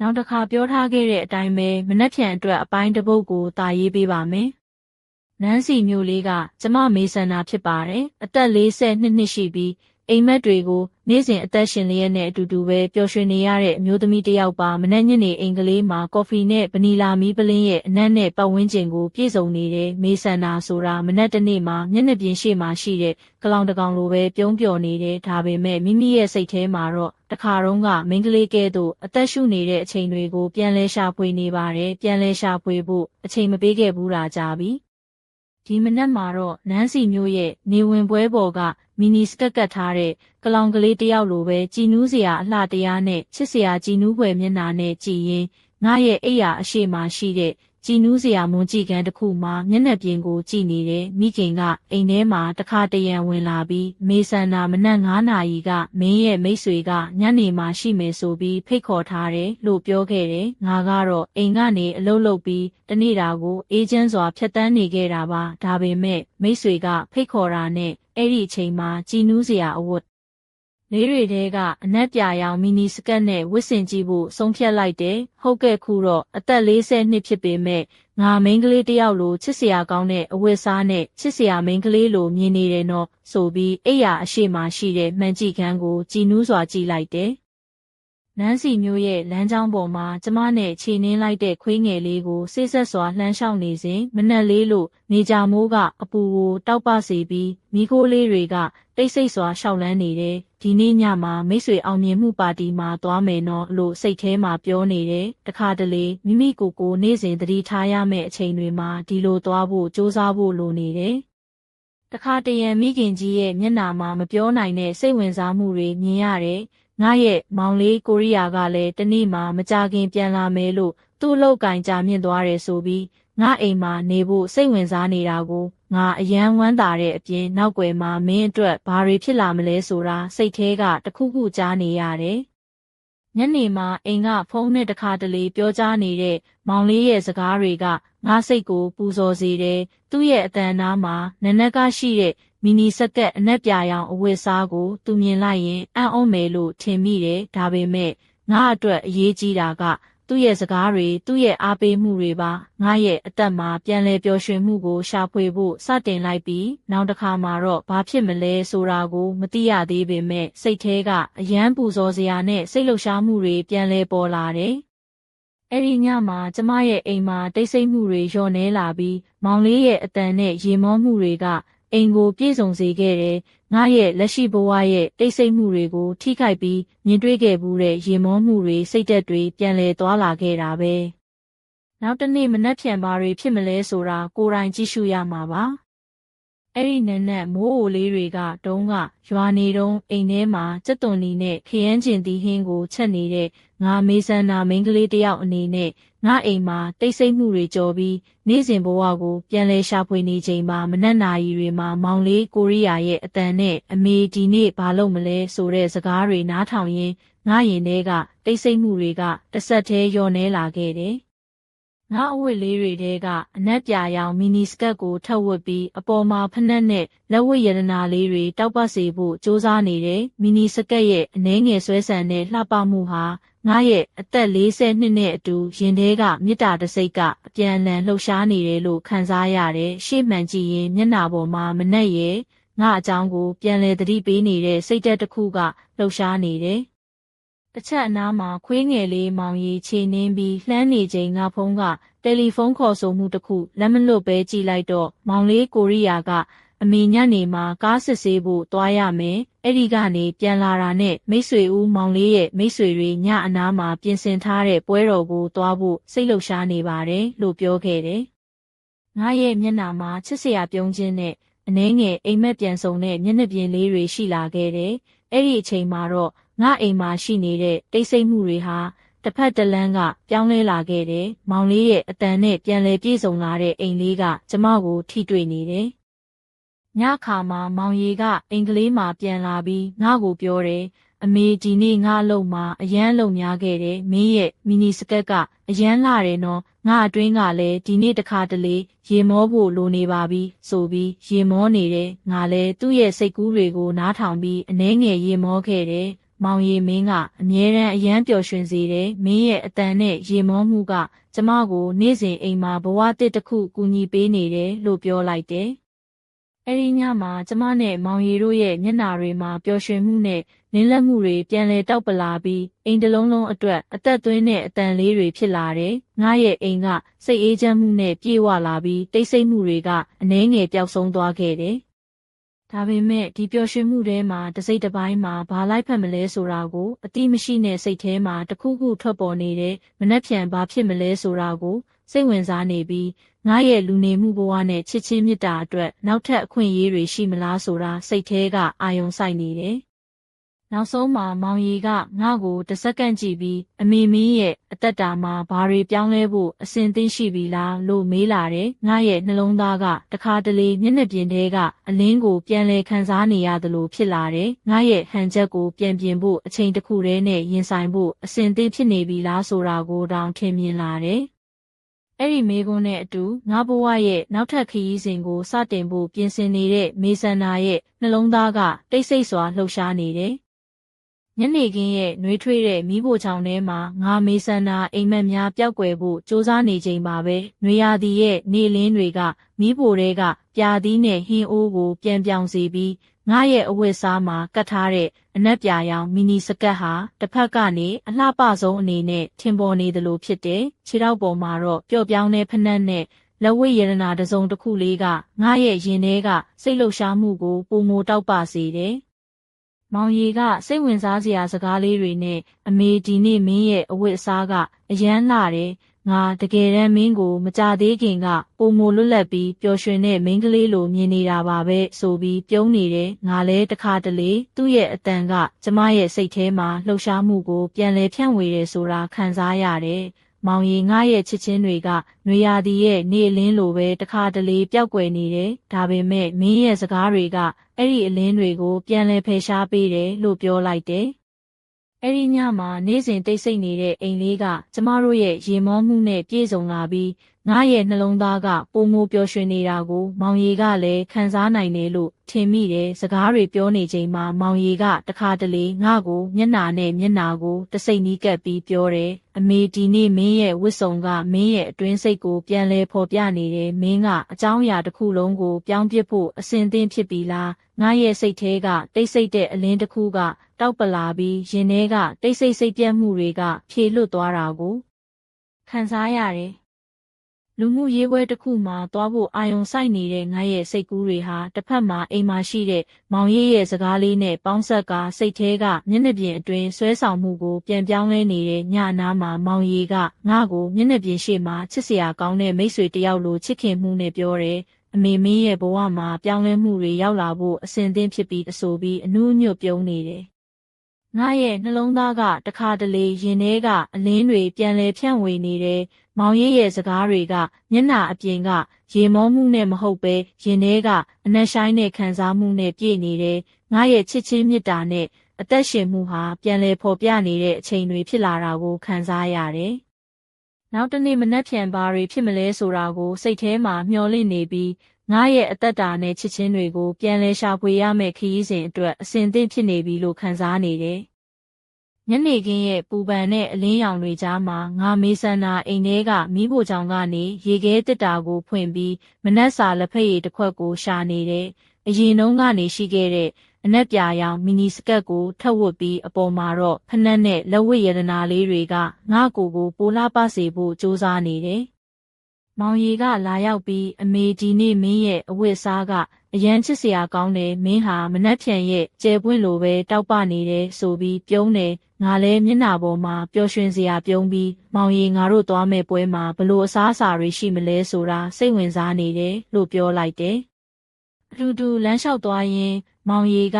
နောက်တစ်ခါပြောထားခဲ့တဲ့အတိုင်းပဲမနှက်ဖြန်အတွက်အပိုင်းတစ်ပုတ်ကိုတာရေးပေးပါမယ်။နန်းစီမျိုးလေးကကျမမေဆန္ဒဖြစ်ပါတယ်။အသက်42နှစ်ရှိပြီး အိမ်မက်တွေကိုနေ့စဉ်အသက်ရှင်လျက်နဲ့အတူတူပဲပျော်ရွှင်နေရတဲ့အမျိုးသမီးတစ်ယောက်ပါမနက်ညနေအိမ်ကလေးမှာကော်ဖီနဲ့ဗနီလာမီးပလင်းရဲ့အနက်နဲ့ပတ်ဝန်းကျင်ကိုပြည့်စုံနေတဲ့မေဆန္ဒဆိုတာမနက်တစ်နေ့မှာမျက်နှာပြင်ရှေ့မှာရှိတဲ့ကလောင်တကောင်လိုပဲပြုံးပျော်နေတယ်ဒါပေမဲ့မိမိရဲ့စိတ်ထဲမှာတော့တခါတုန်းကမိန်းကလေးကဲ့သို့အသက်ရှူနေတဲ့အချိန်တွေကိုပြန်လဲရှာဖွေနေပါတယ်ပြန်လဲရှာဖွေဖို့အချိန်မပေးခဲ့ဘူးတာကြပြီ ဒီမနက်မှာတော့နန်းစီမျိုးရဲ့နေဝင်ပွဲပေါ်ကမီနီစကတ်ကတ်ထားတဲ့ကလောင်ကလေးတယောက်လိုပဲကြည်နူးစရာအလှတရားနဲ့ချစ်စရာကြည်နူးဖွယ်မျက်နှာနဲ့ကြည်ရင်ငါရဲ့အိယာအရှိမှရှိတဲ့ ကြည်နူးစရာမွန်ကြည်ကန်တစ်ခုမှမျက်နှာပြင်ကိုကြည်နေတဲ့မိခင်ကအိမ်ထဲမှာတခါတရံဝင်လာပြီးမေဆန္နာမနက်9နာရီကမင်းရဲ့မိတ်ဆွေကညနေမှရှိမယ်ဆိုပြီးဖိတ်ခေါ်ထားတယ်လို့ပြောခဲ့တယ်ငါကတော့အိမ်ကနေအလုပ်လုပ်ပြီးတနေ့တာကိုအေဂျင့်စွာဖြတ်တန်းနေခဲ့တာပါဒါပေမဲ့မိတ်ဆွေကဖိတ်ခေါ်တာနဲ့အဲ့ဒီအချိန်မှာကြည်နူးစရာအဝတ် လေးတွေတဲကအနက်ပြာရောင်မီနီစကတ်နဲ့ဝစ်စင်ကြည့်ဖို့ဆုံးဖြတ်လိုက်တယ်။ဟုတ်ကဲ့ခုတော့အသက်40နှစ်ဖြစ်ပေမဲ့ငါမိန်းကလေးတယောက်လိုချစ်စရာကောင်းတဲ့အဝတ်စားနဲ့ချစ်စရာမိန်းကလေးလိုမြင်နေတယ်နော်ဆိုပြီးအိယာအရှိမှရှိတဲ့မှန်ကြည့်ခန်းကိုကြည်နူးစွာကြည့်လိုက်တယ်။ နန်းစီမျိုးရဲ့လမ်းကြောင်းပေါ်မှာကျမနဲ့ခြေနှင်းလိုက်တဲ့ခွေးငယ်လေးကိုစိတ်ဆက်စွာလှမ်းလျှောက်နေစဉ်မနှက်လေးလို့နေကြမိုးကအပူကိုတောက်ပစေပြီးမိခိုးလေးတွေကတိတ်ဆိတ်စွာရှောက်လန်းနေတယ်ဒီနေ့ညမှာမိတ်ဆွေအောင်မြင်မှုပါတီမှာသွားမယ်နော်လို့စိတ်ထဲမှာပြောနေတယ်တခါတလေမိမိကိုယ်ကိုနေ့စဉ်သတိထားရမယ့်အချိန်တွေမှာဒီလိုသွားဖို့စူးစမ်းဖို့လိုနေတယ်တခါတရံမိခင်ကြီးရဲ့မျက်နာမှာမပြောနိုင်တဲ့စိတ်ဝင်စားမှုတွေမြင်ရတယ် ငါရဲ့မောင်လေးကိုရီးယားကလည်းတနေ့မှမကြခင်ပြန်လာမယ်လို့သူ့လောက်ကင်ကြာမြင့်သွားတယ်ဆိုပြီးငါအိမ်မှာနေဖို့စိတ်ဝင်စားနေတာကိုငါအယမ်းဝမ်းသာတဲ့အပြင်နောက်ွယ်မှာမင်းအတွက်ဘာတွေဖြစ်လာမလဲဆိုတာစိတ်ထဲကတခုခုကြားနေရတယ်။ညနေမှာအိမ်ကဖုန်းနဲ့တခါတလေပြောကြားနေတဲ့မောင်လေးရဲ့စကားတွေကငါစိတ်ကိုပူဇော်စေတယ်။သူ့ရဲ့အတန်နာမှာနနက်ကရှိတဲ့ မီနီစက်ကက်အနက်ပြာရောင်အဝတ်စားကို သူမြင်လိုက်ရင်အံ့ဩမယ်လို့ထင်မိတယ်။ဒါပေမဲ့ငါအတွက်အရေးကြီးတာက သူ့ရဲ့စကားတွေသူ့ရဲ့အားပေးမှုတွေပါငါရဲ့အသက်မှာပြန်လဲပျော်ရွှင်မှုကိုရှာဖွေဖို့စတင်လိုက်ပြီးနောက်တစ်ခါမှာတော့ဘာဖြစ်မလဲဆိုတာကို မသိရသေးပေမဲ့စိတ်ထဲကအယမ်းပူဇော်စရာနဲ့စိတ်လှုပ်ရှားမှုတွေပြန်လဲပေါ်လာတယ်အဲ့ဒီညမှာကျမရဲ့အိမ်မှာတိတ်ဆိတ်မှုတွေလျော့နေလာပြီးမောင်လေးရဲ့အတန်နဲ့ရေမောမှုတွေက အိမ်ကိုပြည့်စုံစေခဲ့တယ်။ငါရဲ့လက်ရှိဘဝရဲ့တိတ်ဆိတ်မှုတွေကို ထိခိုက်ပြီးမြင်တွေ့ခဲ့မှုတဲ့ရင်မောမှုတွေစိတ်သက်တွေပြန်လည်သွားလာခဲ့တာပဲ။နောက်တနေ့မနှက်ဖြန်ပါတွေဖြစ်မလဲဆိုတာကိုယ်တိုင်ကြည့်ရှုရမှာပါ။ အဲ့ဒီနက်နက်မိုးအိုလေးတွေကတုံးကရွာနေတုံးအိမ်ထဲမှာစက်သွန်နီနဲ့ခရမ်းကျင်သီးဟင်းကိုချက်နေတဲ့ငါမေဆန္နာမိန်းကလေးတယောက်အနေနဲ့ငါအိမ်မှာတိတ်ဆိတ်မှုတွေကြော်ပြီးနေ့စဉ်ဘဝကိုပြန်လဲရှာဖွေနေချိန်မှာမနက်နာရီတွေမှာမောင်လေးကိုရီးယားရဲ့အတန်နဲ့အမေဒီနေ့ဘာလုပ်မလဲဆိုတဲ့စကားတွေနားထောင်ရင်းငါရင်ထဲကတိတ်ဆိတ်မှုတွေကတဆက်တည်းလျော့နေလာခဲ့တယ် ငါအဝတ်လေးတွေတဲကအနက်ပြာရောင်မီနီစကတ်ကိုထပ်ဝတ်ပြီးအပေါ်မှာဖနက်နဲ့လက်ဝတ်ရတနာလေးတွေတောက်ပတ်စေဖို့စ조사နေတဲ့မီနီစကတ်ရဲ့အနှဲငယ်ဆွဲဆန်တဲ့လှပမှုဟာငါရဲ့အသက်40နှစ်နဲ့အတူရင်ထဲကမေတ္တာတစိတ်ကအပြန်အလှန်လှုပ်ရှားနေတယ်လို့ခံစားရတယ်ရှေ့မှန်ကြည့်ရင်မျက်နှာပေါ်မှာမနဲ့ရဲ့ငါအကြောင်းကိုပြန်လဲသတိပေးနေတဲ့စိတ်သက်တစ်ခုကလှုပ်ရှားနေတယ် တစ်ချက်အနားမှာခွေးငယ်လေးမောင်ရီခြေနှင်းပြီးလှမ်းနေချိန်ငါဖုန်းကတယ်လီဖုန်းခေါ်ဆိုမှုတစ်ခုလက်မလွတ်ပဲကြည့်လိုက်တော့မောင်လေးကိုရီးယားကအမေညနေမှာကားစစ်ဆေးဖို့သွားရမယ်အဲ့ဒီကနေပြန်လာတာနဲ့မိတ်ဆွေဦးမောင်လေးရဲ့မိတ်ဆွေတွေညအနားမှာပြင်ဆင်ထားတဲ့ပွဲတော်ကိုသွားဖို့စိတ်လှုပ်ရှားနေပါတယ်လို့ပြောခဲ့တယ်ငါရဲ့မျက်နှာမှာချစ်စရာပြုံးခြင်းနဲ့အနှဲငယ်အိမ်မက်ပြန်ဆုံတဲ့မျက်နှာပြင်လေးတွေရှိလာခဲ့တယ်အဲ့ဒီအချိန်မှာတော့ ငါအိမ်မှာရှိနေတဲ့တိတ်ဆိတ်မှုတွေဟာတစ်ဖက်တစ်လမ်းကပြောင်းလဲလာခဲ့တယ်။မောင်လေးရဲ့အတန်နဲ့ပြန်လဲပြေဆုံးလာတဲ့အိမ်လေးကကျမကိုထိတွေ့နေတယ်။ညခါမှာမောင်ရီကအင်္ဂလိပ်မှာပြန်လာပြီးငါ့ကိုပြောတယ်။အမေဒီနေ့ငါအလုပ်မှာအရန်လုံများခဲ့တယ်။မင်းရဲ့မီနီစကတ်ကအရန်လာတယ်နော်။ငါအတွင်းကလည်းဒီနေ့တခါတလေရေမောဖို့လိုနေပါပြီဆိုပြီးရေမောနေတယ်။ငါလည်းသူ့ရဲ့စိတ်ကူးတွေကိုနားထောင်ပြီးအနှဲငယ်ရေမောခဲ့တယ်။ မောင်ရီမင်းကအမြဲတမ်းအယမ်းပျော်ရွှင်စေတယ်မင်းရဲ့အတန်နဲ့ရေမောမှုက ကျမကိုနေ့စဉ်အိမ်မှာဘဝတစ်တစ်ခုကူညီပေးနေတယ်လို့ပြောလိုက်တယ်အဲ့ဒီညမှာကျမနဲ့မောင်ရီတို့ရဲ့မျက်နှာတွေမှာပျော်ရွှင်မှုနဲ့နင်းလက်မှုတွေပြန်လဲတောက်ပလာပြီးအိမ်တစ်လုံးလုံးအတွက်အသက်သွင်းတဲ့အတန်လေးတွေဖြစ်လာတယ်။ငါရဲ့အိမ်ကစိတ်အေးချမ်းမှုနဲ့ပြေဝလာပြီးတိတ်ဆိတ်မှုတွေကအနှဲငယ်ပျောက်ဆုံးသွားခဲ့တယ်။ ဒါပေမဲ့ဒီပျော်ရွှင်မှုထဲမှာတစ်စိတ်တစ်ပိုင်းမှာဘာလိုက်ဖက်မလဲဆိုတာကိုအတိမရှိတဲ့စိတ်ထဲမှာတခုခုထွက်ပေါ်နေတဲ့မနှက်ဖြန်ဘာဖြစ်မလဲဆိုတာကိုစိတ်ဝင်စားနေပြီးငါရဲ့လူနေမှုဘဝနဲ့ချစ်ချင်းမြတ်တာအတွက်နောက်ထပ်အခွင့်အရေးတွေရှိမလားဆိုတာစိတ်ထဲကအာယုံစိုက်နေတယ်။ နောက်ဆုံးမှာမောင်ရီကငါ့ကိုတစ်စက္ကန့်ကြည့်ပြီးအမေမင်းရဲ့အသက်တာမှာဘာတွေပြောင်းလဲဖို့အစဉ်သင့်ရှိပြီလားလို့မေးလာတယ်။ငါရဲ့နှလုံးသားကတခါတလေမျက်နှာပြင်ထဲကအလင်းကိုပြန်လဲခံစားနေရသလိုဖြစ်လာတယ်။ငါရဲ့ဟန်ချက်ကိုပြန်ပြင်ဖို့အချိန်တစ်ခုတည်းနဲ့ရင်ဆိုင်ဖို့အစဉ်သင့်ဖြစ်နေပြီလားဆိုတာကိုတောင်ထင်မြင်လာတယ်။အဲ့ဒီမေကွန်းနဲ့အတူငါဘဝရဲ့နောက်ထပ်ခရီးစဉ်ကိုစတင်ဖို့ပြင်ဆင်နေတဲ့မေဆန္နာရဲ့နှလုံးသားကတိတ်ဆိတ်စွာလှုပ်ရှားနေတယ်။ ညနေခင်းရဲ့နှွေးထွေးတဲ့မီးဖိုချောင်ထဲမှာငါမေဆန္နာအိမ်မက်များပျောက်ကွယ်ဖို့စူးစမ်းနေချိန်ပါပဲ။နှွေရာသီရဲ့နေလင်းတွေကမီးဖိုတွေကပြာသီးနဲ့ဟင်းအိုးကိုပြန်ပြောင်စေပြီးငါရဲ့အဝတ်စားမှာကတ်ထားတဲ့အနက်ပြာရောင်မီနီစကတ်ဟာတစ်ဖက်ကနေအလှပဆုံးအနေနဲ့ထင်ပေါ်နေသလိုဖြစ်တယ်။ခြေထောက်ပေါ်မှာတော့ပျော့ပြောင်းတဲ့ဖက်နှက်နဲ့လက်ဝဲရတနာတစုံတစ်ခုလေးကငါရဲ့ရင်ထဲကစိတ်လှုပ်ရှားမှုကိုပုံမတောက်ပစေတယ်။ မောင်ရီကစိတ်ဝင်စားစရာစကားလေးတွေနဲ့အမေဒီနေ့မင်းရဲ့အဝတ်အစားကအယမ်းလာတယ်ငါတကယ်တမ်းမင်းကိုမကြသေးခင်ကပုံမလွတ်လပ်ပြီးပျော်ရွှင်တဲ့မိန်းကလေးလိုမြင်နေတာပါပဲဆိုပြီးပြုံးနေတယ်ငါလဲတခါတလေသူ့ရဲ့အတန်ကကျမရဲ့စိတ်ထဲမှာလှုပ်ရှားမှုကိုပြန်လဲဖြန့်ဝေတယ်ဆိုတာခံစားရတယ် မောင်ရီငါရဲ့ချစ်ချင်းတွေကနွေရာသီရဲ့နေအလင်းလိုပဲတခါတလေပျောက်ကွယ်နေတယ်။ဒါပေမဲ့မင်းရဲ့စကားတွေကအဲ့ဒီအလင်းတွေကိုပြန်လဲဖယ်ရှားပေးတယ်လို့ပြောလိုက်တယ်။အဲ့ဒီညမှာနေ့စဉ်တိတ်ဆိတ်နေတဲ့အိမ်လေးကကျမတို့ရဲ့ရေမောမှုနဲ့ပြည့်စုံလာပြီး ငါရဲ့နှလုံးသားကပုံမိုးပျော်ရွှင်နေတာကိုမောင်ရီကလည်းခံစားနိုင်တယ်လို့ထင်မိတယ်စကားတွေပြောနေချိန်မှာမောင်ရီကတခါတလေငါ့ကိုမျက်နာနဲ့မျက်နာကိုတစိမ့်နီးကပ်ပြီးပြောတယ်အမေဒီနေ့မင်းရဲ့ဝစ်စုံကမင်းရဲ့အတွင်းစိတ်ကိုပြန်လဲဖော်ပြနေတယ်မင်းကအကြောင်းအရာတစ်ခုလုံးကိုပြောင်းပစ်ဖို့အစဉ်သင့်ဖြစ်ပြီလားငါရဲ့စိတ်ထဲကတိတ်ဆိတ်တဲ့အလင်းတစ်ခုကတောက်ပလာပြီးရင်ထဲကတိတ်ဆိတ်စိတ်ပြတ်မှုတွေကဖြေလွတ်သွားတာကိုခံစားရတယ် လူမှုရေးပွဲတစ်ခုမှာသွားဖို့အာယုံစိုက်နေတဲ့ငါရဲ့စိတ်ကူးတွေဟာတစ်ဖက်မှာအိမ်မှာရှိတဲ့မောင်ရေးရဲ့စကားလေးနဲ့ပေါင်းဆက်ကစိတ်ထဲကမျက်နှာပြင်အတွင်းဆွဲဆောင်မှုကိုပြန်ပြောင်းလဲနေတဲ့ညနာမှာမောင်ရီကငါ့ကိုမျက်နှာပြင်ရှေ့မှာချစ်စရာကောင်းတဲ့မိတ်ဆွေတယောက်လိုချစ်ခင်မှုနဲ့ပြောတယ်အမေမင်းရဲ့ဘဝမှာပြောင်းလဲမှုတွေရောက်လာဖို့အစဉ်သင့်ဖြစ်ပြီးအဆိုပြီးအနုညွတ်ပြုံးနေတယ်ငါရဲ့နှလုံးသားကတခါတလေရင်ထဲကအလင်းတွေပြန်လဲဖြန့်ဝေနေတယ်။ မောင်ရဲ့ရဲ့စကားတွေကမျက်နှာအပြင်က ရေမောမှုနဲ့မဟုတ်ပဲရင်ထဲကအနက်ဆိုင်တဲ့ခံစားမှုနဲ့ပြည့်နေတယ်။ငါရဲ့ချစ်ချင်းမြတ်တာနဲ့အသက်ရှင်မှုဟာပြန်လဲဖော်ပြနေတဲ့အချိန်တွေဖြစ်လာတာကိုခံစားရတယ်။နောက်တနေ့မနှက်ဖြန်ပါတွေဖြစ်မလဲဆိုတာကိုစိတ်ထဲမှာမျှော်လင့်နေပြီးငါရဲ့အသက်တာနဲ့ချစ်ချင်းတွေကိုပြန်လဲရှာဖွေရမယ့်ခရီးစဉ်အတွက်အစဉ်သင့်ဖြစ်နေပြီလို့ခံစားနေတယ်။ ညနေခင်းရဲ့ပူပန်တဲ့အလင်းရောင်တွေကြားမှာငါမေးဆန္နာအိမ်ထဲကမီးဖိုချောင်ကနေရေခဲတစ်တာကိုဖွင့်ပြီးမနက်စာလက်ဖက်ရည်တစ်ခွက်ကိုရှာနေတယ်။အရင်နှုန်းကနေရှိခဲ့တဲ့အနက်ပြာရောင်မီနီစကတ်ကိုထပ်ဝတ်ပြီးအပေါ်မှာတော့ဖနက်နဲ့လက်ဝတ်ရတနာလေးတွေကငါ့ကိုယ်ကိုပိုလာပစေဖို့စူးစမ်းနေတယ်။မောင်ရီကလာရောက်ပြီးအမေဒီနေ့မင်းရဲ့အဝတ်စားကအရန်ချစ်စရာကောင်းတယ်မင်းဟာမနှက်ဖြန်ရဲ့ကျဲပွင့်လိုပဲတောက်ပနေတယ်ဆိုပြီးပြုံးတယ် ငါလည်းမျက်နှာပေါ်မှာပျော်ရွှင်စရာပြုံးပြီးမောင်ရီငါတို့သွားမဲ့ပွဲမှာဘလို့အစားအစာတွေရှိမလဲဆိုတာစိတ်ဝင်စားနေတယ်လို့ပြောလိုက်တယ်အတူတူလမ်းလျှောက်သွားရင် မောင်ရီက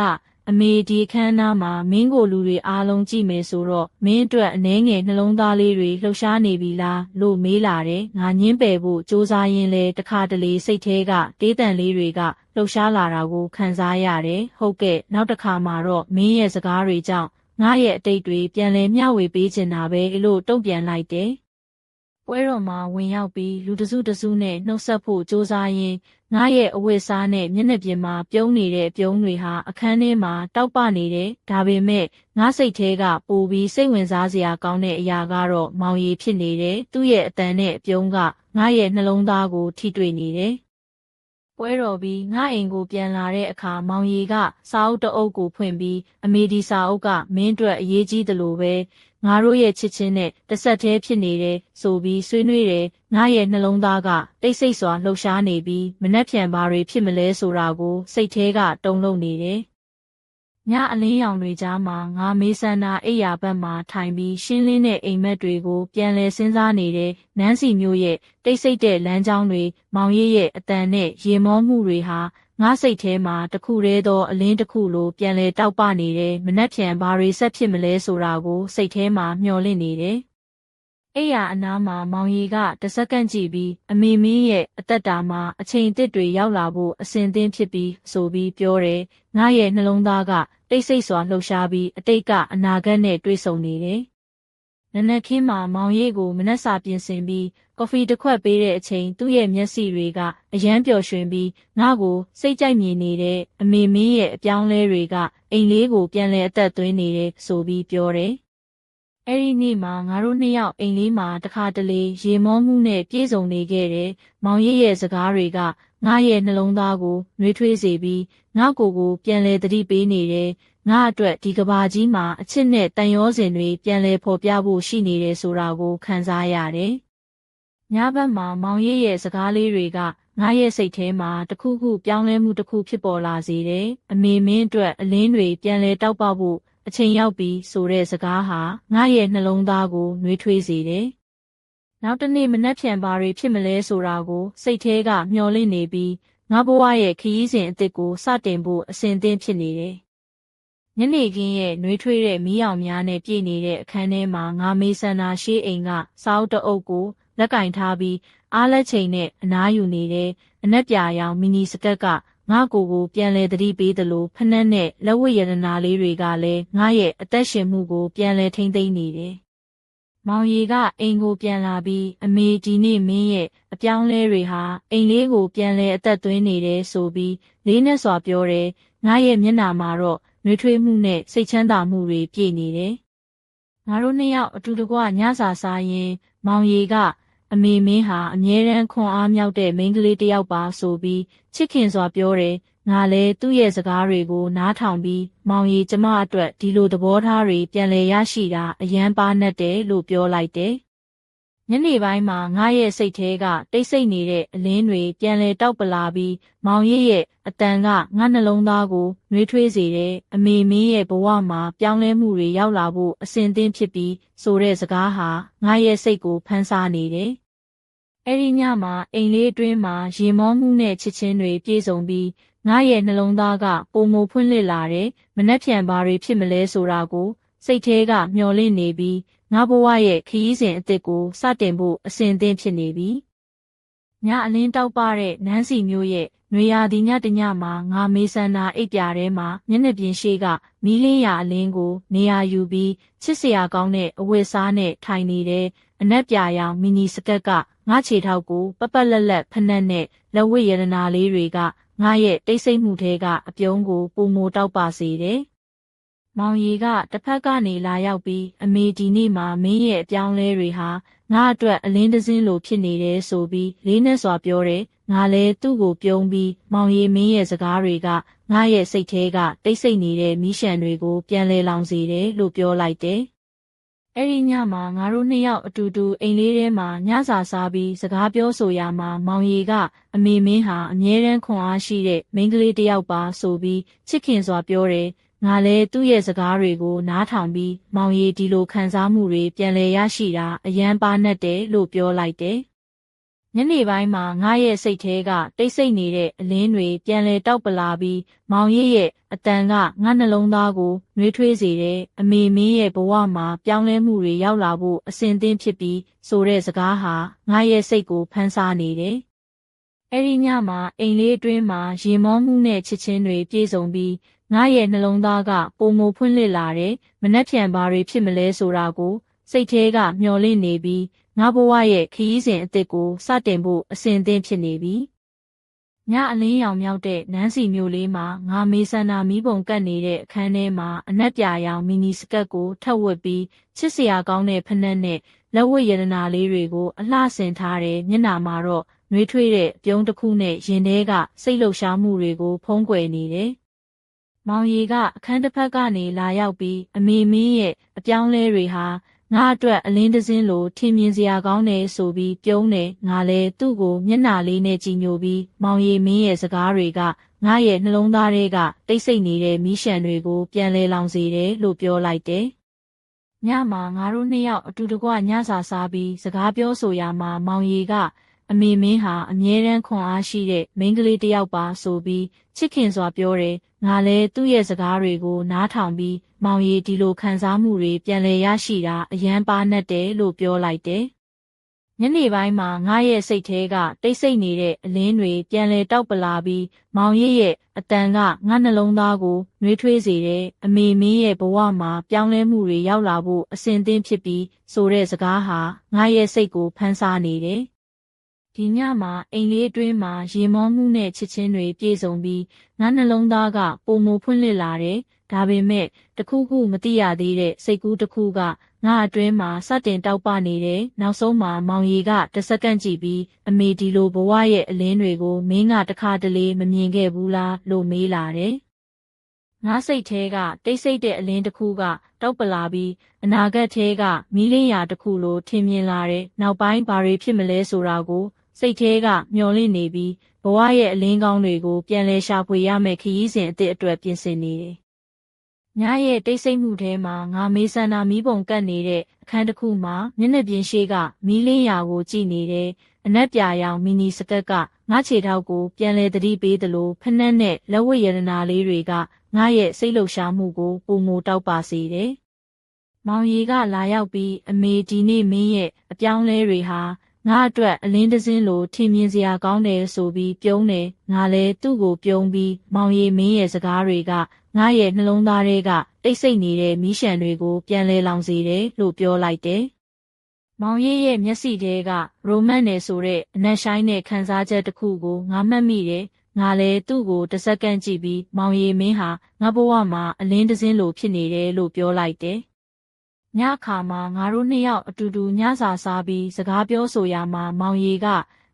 အမေဒီအခမ်းအနားမှာမင်းကိုလူတွေအားလုံးကြည့်မယ်ဆိုတော့မင်းအတွက်အနှဲငယ်နှလုံးသားလေးတွေလှုပ်ရှားနေပြီလားလို့မေးလာတယ်ငါညင်းပယ်ဖို့စူးစမ်းရင်းလဲတခါတလေစိတ်ထဲကတေးတန်လေးတွေကလှုပ်ရှားလာတာကိုခံစားရတယ်ဟုတ်ကဲ့နောက်တစ်ခါမှာတော့မင်းရဲ့စကားတွေကြောင့် ငါရဲ့အတိတ်တွေပြန်လဲမျှဝေပေးချင်တာပဲလို့တုံ့ပြန်လိုက်တယ်ပွဲတော်မှာဝင်ရောက်ပြီးလူတစုတစုနဲ့နှုတ်ဆက်ဖို့ကြိုးစားရင်းငါရဲ့အဝတ်စားနဲ့မျက်နှာပြင်မှာပြုံးနေတဲ့ပြုံးတွေဟာအခန်းထဲမှာတောက်ပနေတယ်ဒါပေမဲ့ငါစိတ်ထဲကပိုပြီးစိတ်ဝင်စားစရာကောင်းတဲ့အရာကတော့မောင်ရည်ဖြစ်နေတယ်သူ့ရဲ့အတန်နဲ့ပြုံးကငါရဲ့နှလုံးသားကိုထိတွေ့နေတယ် ပွဲတော်ပြီးငါအိမ်ကိုပြန်လာတဲ့အခါမောင်ရီကစာအုပ်တအုပ်ကိုဖွင့်ပြီးအမေဒီစာအုပ်ကမင်းအတွက်အရေးကြီးတယ်လို့ပဲငါတို့ရဲ့ချစ်ချင်းနဲ့တစ်ဆက်တည်းဖြစ်နေတယ်ဆိုပြီးဆွေးနွေးတယ်ငါရဲ့နှလုံးသားကတိတ်ဆိတ်စွာလှုပ်ရှားနေပြီးမနှက်ဖြန်ဘာတွေဖြစ်မလဲဆိုတာကိုစိတ်ထဲကတုန်လှုပ်နေတယ် ညအလင်းရောင်တွေကြားမှာငါမေးဆန္ဒအိယာဘက်မှာထိုင်ပြီးရှင်းလင်းတဲ့အိမ်မက်တွေကိုပြန်လဲစဉ်းစားနေတဲ့နန်းစီမျိုးရဲ့တိတ်ဆိတ်တဲ့လမ်းကြောင်းတွေမောင်ရည်ရဲ့အတန်နဲ့ရေမောမှုတွေဟာငါစိတ်ထဲမှာတခုတည်းသောအလင်းတစ်ခုလိုပြန်လဲတောက်ပနေတယ်မနှက်ဖြန်ဘာတွေဆက်ဖြစ်မလဲဆိုတာကိုစိတ်ထဲမှာမျှော်လင့်နေတယ်အိယာအနားမှာမောင်ရီကတစက္ကန့်ကြည့်ပြီးအမေမင်းရဲ့အသက်တာမှာအချိန်တစ်တွေရောက်လာဖို့အစဉ်သင်းဖြစ်ပြီးဆိုပြီးပြောတယ်ငါရဲ့နှလုံးသားက တိတ်ဆိတ်စွာလှုပ်ရှားပြီးအတိတ်ကအနာဂတ်နဲ့တွေ့ဆုံနေတယ်နနက်ခင်းမှာမောင်ရိပ်ကိုမနှက်စာပြင်ဆင်ပြီးကော်ဖီတစ်ခွက်ပေးတဲ့အချိန်သူ့ရဲ့မျက်စိတွေကအယမ်းပျော်ရွှင်ပြီးငါ့ကိုစိတ်ကြိုက်မြင်နေတဲ့အမေမင်းရဲ့အပြောင်းလဲတွေကအိမ်လေးကိုပြန်လဲအသက်သွင်းနေတယ်ဆိုပြီးပြောတယ်။အဲ့ဒီနေ့မှာငါတို့နှစ်ယောက်အိမ်လေးမှာတခါတလေရေမောမှုနဲ့ပြည့်စုံနေခဲ့တယ်။မောင်ရိပ်ရဲ့စကားတွေက ငါရဲ့နှလုံးသားကိုနှွေးထွေးစေပြီးငါ့ကိုယ်ကိုပြန်လဲတတိပေးနေတယ်ငါအတွက်ဒီကဘာကြီးမှာအချစ်နဲ့တန်ရောစင်တွေပြန်လဲဖော်ပြဖို့ရှိနေတယ်ဆိုတာကိုခံစားရတယ်။ညဘက်မှာမောင်ရရဲ့စကားလေးတွေကငါရဲ့စိတ်ထဲမှာတခုခုပြောင်းလဲမှုတစ်ခုဖြစ်ပေါ်လာစေတယ်။အမေမင်းအတွက်အလင်းတွေပြန်လဲတောက်ပဖို့အချိန်ရောက်ပြီဆိုတဲ့စကားဟာငါရဲ့နှလုံးသားကိုနှွေးထွေးစေတယ်။ နောက်တနေ့မနှက်ဖြန်ပါတွေဖြစ်မလဲဆိုတာကိုစိတ်ထဲကမျှော်လင့်နေပြီးငါဘဝရဲ့ခရီးစဉ်အသစ်ကိုစတင်ဖို့အစဉ်သင့်ဖြစ်နေတယ်။ညနေခင်းရဲ့နှွေးထွေးတဲ့မီးအောင်များနဲ့ပြည့်နေတဲ့အခန်းထဲမှာငါမေးဆန္ဒရှေးအိမ်ကစောက်တအုပ်ကိုလက်ကင်ထားပြီးအားလက်ချိန်နဲ့အနားယူနေတဲ့အနက်ပြာရောင်မီနီစကတ်ကငါကိုကိုပြန်လဲသတိပေးသလိုဖနှက်နဲ့လက်ဝတ်ရတနာလေးတွေကလည်းငါရဲ့အသက်ရှင်မှုကိုပြန်လဲထိမ့်သိမ့်နေတယ်။ မောင်ရီကအိမ်ကိုပြန်လာပြီးအမေဒီနေ့မင်းရဲ့အပြောင်းလဲတွေဟာအိမ်လေးကိုပြန်လဲအသက်သွင်းနေတယ်ဆိုပြီးလေးနဲ့စွာပြောတယ်ငါရဲ့မျက်နှာမှာတော့နှွေးထွေးမှုနဲ့စိတ်ချမ်းသာမှုတွေပြည့်နေတယ်ငါတို့နှစ်ယောက်အတူတကွညစာစားရင် မောင်ရီကအမေမင်းဟာအမြဲတမ်းခွန်အားမြောက်တဲ့မိန်းကလေးတစ်ယောက်ပါဆိုပြီးချစ်ခင်စွာပြောတယ် ငါလည်းသူ့ရဲ့စကားတွေကိုနားထောင်ပြီးမောင်ရီကျမအတွက်ဒီလိုသဘောထားတွေပြန်လည်ရရှိတာအယမ်းပါနဲ့တယ်လို့ပြောလိုက်တယ်။ညနေပိုင်းမှာငါရဲ့စိတ်ထဲကတိတ်ဆိတ်နေတဲ့အလင်းတွေပြန်လည်တောက်ပလာပြီးမောင်ရစ်ရဲ့အတန်ကငါနှလုံးသားကိုနှွေးထွေးစေတဲ့အမေမင်းရဲ့ဘဝမှာပြောင်းလဲမှုတွေရောက်လာဖို့အစဉ်သင့်ဖြစ်ပြီးဆိုတဲ့စကားဟာငါရဲ့စိတ်ကိုဖန်ဆာနေတယ်။အဲ့ဒီညမှာအိမ်လေးအတွင်းမှာရေမောမှုနဲ့ချစ်ချင်းတွေပြည့်စုံပြီး ငါရဲ့နှလုံးသားကပုံမဖွင့်လှစ်လာတယ်မနှက်ဖြန်ဘာတွေဖြစ်မလဲဆိုတာကို စိတ်ထဲကမျှော်လင့်နေပြီးငါဘဝရဲ့ခရီးစဉ်အသစ်ကိုစတင်ဖို့အစဉ်သင့်ဖြစ်နေပြီညအလင်းတောက်ပတဲ့နန်းစီမျိုးရဲ့နွေရာသီညတညမှာငါမေဆန္နာအိပ်ပြာထဲမှာမျက်နှာပြင်ရှိကမီးလင်းရာအလင်းကိုနေရာယူပြီးချစ်စရာကောင်းတဲ့အဝတ်စားနဲ့ထိုင်နေတဲ့အနက်ပြာရောင်မီနီစကတ်ကငါခြေထောက်ကိုပပလက်လက်ဖနှက်နဲ့လက်ဝတ်ရတနာလေးတွေက ငါရဲ့တိတ်ဆိတ်မှုထဲကအပြုံးကိုပုံမိုတောက်ပါစေတယ်။မောင်ရီကတစ်ဖက်ကနေလာရောက်ပြီးအမေဒီနေ့မှာမင်းရဲ့အပြောင်းလဲတွေဟာငါအတွက်အလင်းတစင်းလိုဖြစ်နေတယ်ဆိုပြီးလေးနဲ့စွာပြောတယ်။ငါလည်းသူ့ကိုပြုံးပြီးမောင်ရီမင်းရဲ့စကားတွေကငါရဲ့စိတ်ထဲကတိတ်ဆိတ်နေတဲ့မီးရှံတွေကိုပြန်လဲလောင်စေတယ်လို့ပြောလိုက်တယ်။ အဲ့ဒီညမှာငါတို့နှစ်ယောက်အတူတူအိမ်လေးထဲမှာညစာစားပြီးစကားပြောဆိုရမှာမောင်ရီကအမေမင်းဟာအမြဲတမ်းခွန်အားရှိတဲ့မိန်းကလေးတစ်ယောက်ပါဆိုပြီးချစ်ခင်စွာပြောတယ်ငါလည်းသူ့ရဲ့စကားတွေကိုနားထောင်ပြီးမောင်ရီဒီလိုခံစားမှုတွေပြန်လည်ရရှိတာအယံပါနဲ့တယ်လို့ပြောလိုက်တယ် ညနေပိုင်းမှာငါရဲ့စိတ်ထဲကတိတ်ဆိတ်နေတဲ့အလင်းတွေပြန်လဲတောက်ပလာပြီးမောင်ရစ်ရဲ့အတန်ကငါနှလုံးသားကိုနှွေးထွေးစေတဲ့အမေမင်းရဲ့ဘဝမှာပြောင်းလဲမှုတွေရောက်လာဖို့အစဉ်သင့်ဖြစ်ပြီးဆိုတဲ့စကားဟာငါရဲ့စိတ်ကိုဖန်ဆာနေတယ်။အဲဒီညမှာအိမ်လေးအတွင်းမှာရေမောမှုနဲ့ချစ်ချင်းတွေပြည့်စုံပြီးငါရဲ့နှလုံးသားကပုံမဖွင့်လှစ်လာတဲ့မနှက်ဖြန်ဘာတွေဖြစ်မလဲဆိုတာကိုစိတ်ထဲကမျော်လင့်နေပြီး ငါဘဝရဲ့ခရီးစဉ်အသစ်ကိုစတင်ဖို့အစဉ်သင့်ဖြစ်နေပြီညအလင်းရောင်မြောက်တဲ့နန်းစီမြို့လေးမှာငါမေဆန္ဒမီးပုံကတ်နေတဲ့အခန်းထဲမှာအနက်ပြာရောင်မီနီစကတ်ကိုထပ်ဝတ်ပြီးချစ်စရာကောင်းတဲ့ဖနက်နဲ့လက်ဝတ်ရတနာလေးတွေကိုအလှဆင်ထားတဲ့မျက်နှာမှာတော့နှွေးထွေးတဲ့ပြုံးတစ်ခုနဲ့ရင်ထဲကစိတ်လှုပ်ရှားမှုတွေကိုဖုံးကွယ်နေတယ်။မောင်ရီကအခန်းတစ်ဖက်ကနေလာရောက်ပြီးအမေမင်းရဲ့အပြောင်းလဲတွေဟာ ငါအတွက်အလင်းတစင်းလိုထင်မြင်စရာကောင်းတယ်ဆိုပြီးပြုံးတယ်ငါလည်းသူ့ကိုမျက်နှာလေးနဲ့ကြည်ညိုပြီးမောင်ရီမင်းရဲ့စကားတွေကငါရဲ့နှလုံးသားထဲကတိတ်ဆိတ်နေတဲ့မီးရှံတွေကိုပြန်လဲလောင်စေတယ်လို့ပြောလိုက်တယ်။ညမှာငါတို့နှစ်ယောက်အတူတကွညစာစားပြီးစကားပြောဆိုရမှာမောင်ရီက အမေမင်းဟာအမြဲတမ်းခွန်အားရှိတဲ့မိန်းကလေးတစ်ယောက်ပါဆိုပြီးချစ်ခင်စွာပြောတယ်ငါလည်းသူ့ရဲ့စကားတွေကိုနားထောင်ပြီးမောင်ရီဒီလိုခံစားမှုတွေပြန်လည်ရရှိတာအယံပါနဲ့တယ်လို့ပြောလိုက်တယ်ညနေပိုင်းမှာငါရဲ့စိတ်ထဲကတိတ်ဆိတ်နေတဲ့အလင်းတွေပြန်လဲတောက်ပလာပြီးမောင်ရစ်ရဲ့အတန်ကငါနှလုံးသားကိုနှွေးထွေးစေတဲ့အမေမင်းရဲ့ဘဝမှာပြောင်းလဲမှုတွေရောက်လာဖို့အစဉ်သင့်ဖြစ်ပြီးဆိုတဲ့စကားဟာငါရဲ့စိတ်ကိုဖန်ဆားနေတယ် ဒီညမှာအိမ်လေးအတွင်းမှာရေမောမှုနဲ့ချစ်ချင်းတွေပြည့်စုံပြီးငါနှလုံးသားကပုံမဖွင့်လှစ်လာတယ်။ဒါပေမဲ့တခုခုမသိရသေးတဲ့စိတ်ကူးတစ်ခုကငါအတွင်းမှာစတင်တောက်ပနေတယ်။နောက်ဆုံးမှာမောင်ရီကတစ်စက္ကန့်ကြည့်ပြီးအမေဒီလိုဘဝရဲ့အလင်းတွေကိုမင်းကတခါတလေမမြင်ခဲ့ဘူးလားလို့မေးလာတယ်။ငါစိတ်ထဲကတိတ်ဆိတ်တဲ့အလင်းတစ်ခုကတောက်ပလာပြီးအနာဂတ်ထဲကမီးလင်းရာတစ်ခုလိုထင်မြင်လာတဲ့နောက်ပိုင်းဘာတွေဖြစ်မလဲဆိုတာကို စိတ်ထဲကမျောလင့်နေပြီးဘဝရဲ့အလင်းကောင်းတွေကိုပြန်လဲရှာဖွေရမယ့်ခရီးစဉ်အသစ်အတွက်ပြင်ဆင်နေတယ်။ညရဲ့တိတ်ဆိတ်မှုထဲမှာငါမေးဆန္ဒမီးပုံကတ်နေတဲ့အခန်းတစ်ခုမှာမျက်နှာပြင်ရှိကမီးလင်းရာကိုကြည့်နေတဲ့အနက်ပြာရောင်မီနီစကတ်ကငါခြေထောက်ကိုပြန်လဲတတိပေးသလိုဖနှက်နဲ့လက်ဝတ်ရတနာလေးတွေကငါရဲ့စိတ်လှုပ်ရှားမှုကိုပုံမတောက်ပါစေတယ်။မောင်ရီကလာရောက်ပြီးအမေဒီနေ့မင်းရဲ့အပြောင်းလဲတွေဟာ ငါအတွက်အလင်းတစင်းလိုထင်မြင်စရာကောင်းတယ်ဆိုပြီးပြုံးတယ်ငါလည်းသူ့ကိုပြုံးပြီးမောင်ရီမင်းရဲ့စကားတွေကငါရဲ့နှလုံးသားထဲကတိတ်ဆိတ်နေတဲ့မီးရှံတွေကိုပြန်လဲလောင်စေတယ်လို့ပြောလိုက်တယ်မောင်ရီရဲ့မျက်စိထဲကရိုမန့်နယ်ဆိုတဲ့အနက်ရှိုင်းတဲ့ခံစားချက်တစ်ခုကိုငါမှတ်မိတယ်ငါလည်းသူ့ကိုတစ်စက္ကန့်ကြည့်ပြီးမောင်ရီမင်းဟာငါဘဝမှာအလင်းတစင်းလိုဖြစ်နေတယ်လို့ပြောလိုက်တယ် ညခါမှာငါတို့နှစ်ယောက်အတူတူညစာစားပြီးစကားပြောဆိုရမှာမောင်ရီက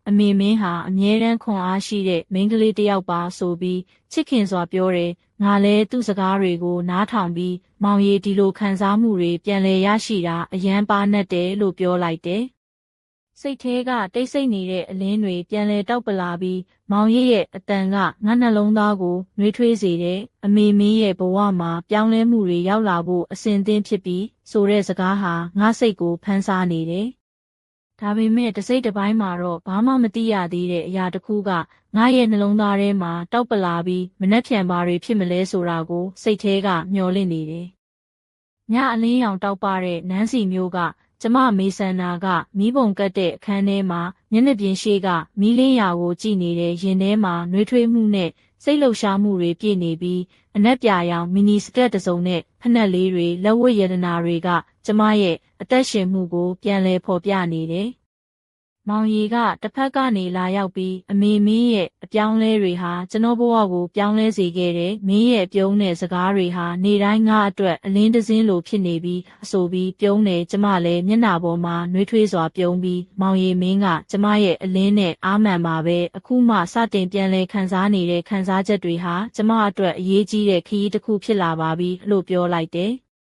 အမေမင်းဟာအမြဲတမ်းခွန်အားရှိတဲ့မိန်းကလေးတစ်ယောက်ပါဆိုပြီးချစ်ခင်စွာပြောတယ်ငါလည်းသူ့စကားတွေကိုနားထောင်ပြီးမောင်ရီဒီလိုခံစားမှုတွေပြန်လည်ရရှိတာအယံပါနဲ့တယ်လို့ပြောလိုက်တယ် စိတ်ထဲကတိတ်ဆိတ်နေတဲ့အလင်းတွေပြန်လဲတောက်ပလာပြီးမောင်ရစ်ရဲ့အတန်ကငါနှလုံးသားကိုနှွေးထွေးစေတယ်အမေမင်းရဲ့ဘဝမှာပြောင်းလဲမှုတွေရောက်လာဖို့အစဉ်သင့်ဖြစ်ပြီးဆိုတဲ့စကားဟာငါစိတ်ကိုဖန်ဆားနေတယ်ဒါပေမဲ့တစိမ့်တစ်ပိုင်းမှာတော့ဘာမှမသိရသေးတဲ့အရာတစ်ခုကငါရဲ့နှလုံးသားထဲမှာတောက်ပလာပြီးမနှက်ဖြန်ပါတွေဖြစ်မလဲဆိုတာကိုစိတ်ထဲကမျှော်လင့်နေတယ်။ညအလင်းရောင်တောက်ပတဲ့နန်းစီမျိုးက ကျမမေဆန္နာကမီးပုံကတ်တဲ့အခန်းထဲမှာမျက်နှာပြင်ရှိကမီးလင်းရာကိုကြည့်နေတဲ့ရင်ထဲမှာနှွေးထွေးမှုနဲ့စိတ်လှုပ်ရှားမှုတွေပြည့်နေပြီးအနက်ပြာရောင်မီနီစကတ်တစ်စုံနဲ့ဖက်နှက်လေးတွေလက်ဝတ်ရတနာတွေက ကျမရဲ့အသက်ရှင်မှုကိုပြန်လည်ဖော်ပြနေတယ်။ မောင်ရီကတစ်ဖက်ကနေလာရောက်ပြီးအမေမင်းရဲ့အပြောင်းလဲတွေဟာကျွန်တော်ဘဝကိုပြောင်းလဲစေခဲ့တယ်။မင်းရဲ့ပြုံးတဲ့စကားတွေဟာနေတိုင်းငါအတွက်အလင်းတစင်းလိုဖြစ်နေပြီးအဆိုပြီးပြုံးတယ်ကျမလည်းမျက်နှာပေါ်မှာနှွေးထွေးစွာပြုံးပြီးမောင်ရီမင်းကကျမရဲ့အလင်းနဲ့အားမှန်ပါပဲအခုမှစတင်ပြန်လဲခံစားနေတဲ့ခံစားချက်တွေဟာကျမအတွက်အရေးကြီးတဲ့ခရီးတစ်ခုဖြစ်လာပါပြီလို့ပြောလိုက်တယ်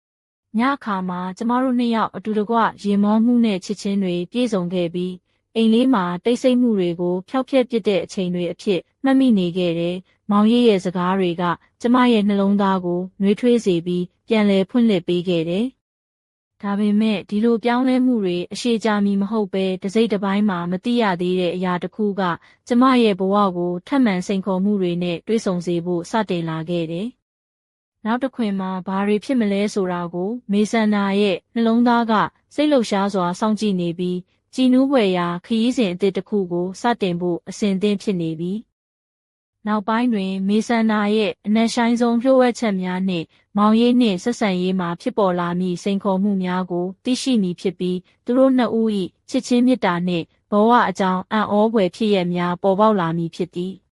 ။ညအခါမှာကျမတို့နှစ်ယောက်အတူတကွရေမောမှုနဲ့ချစ်ချင်းတွေပြည့်စုံခဲ့ပြီး အိမ်လေးမှာတိတ်ဆိတ်မှုတွေကိုဖျောက်ဖျက်ပစ်တဲ့အချိန်တွေအဖြစ်မှတ်မိနေခဲ့တယ်။မောင်ရည်ရဲ့စကားတွေကကျမရဲ့နှလုံးသားကိုနှွေးထွေးစေပြီးပြန်လည်ဖွင့်လှစ်ပေးခဲ့တယ်။ဒါပေမဲ့ဒီလိုပြောင်းလဲမှုတွေအရှိကြာမီမဟုတ်ပဲတစိမ့်တစ်ပိုင်းမှာမသိရသေးတဲ့အရာတစ်ခုကကျမရဲ့ဘဝကိုထပ်မံစိန်ခေါ်မှုတွေနဲ့တွဲဆုံစေဖို့စတင်လာခဲ့တယ်။နောက်တစ်ခွင်မှာဘာတွေဖြစ်မလဲဆိုတာကို မေဆန္နာရဲ့နှလုံးသားကစိတ်လှုပ်ရှားစွာစောင့်ကြည့်နေပြီး ကြည်နူးဖွယ်ရာခရီးစဉ်အသစ်တစ်ခုကိုစတင်ဖို့အစဉ်သင့်ဖြစ်နေပြီနောက်ပိုင်းတွင်မေဆန္ဒာရဲ့အနက်ရှိုင်းဆုံးလျှို့ဝှက်ချက်များနှင့်မောင်ရေးနှင့်ဆက်ဆံရေးမှာဖြစ်ပေါ်လာမည့်စိန်ခေါ်မှုများကိုသိရှိမည်ဖြစ်ပြီးသူတို့နှစ်ဦး၏ချစ်ချင်းမေတ္တာနှင့်ဘဝအကြောင်းအံ့ဩဖွယ်ဖြစ်ရများပေါ်ပေါက်လာမည်ဖြစ်သည်။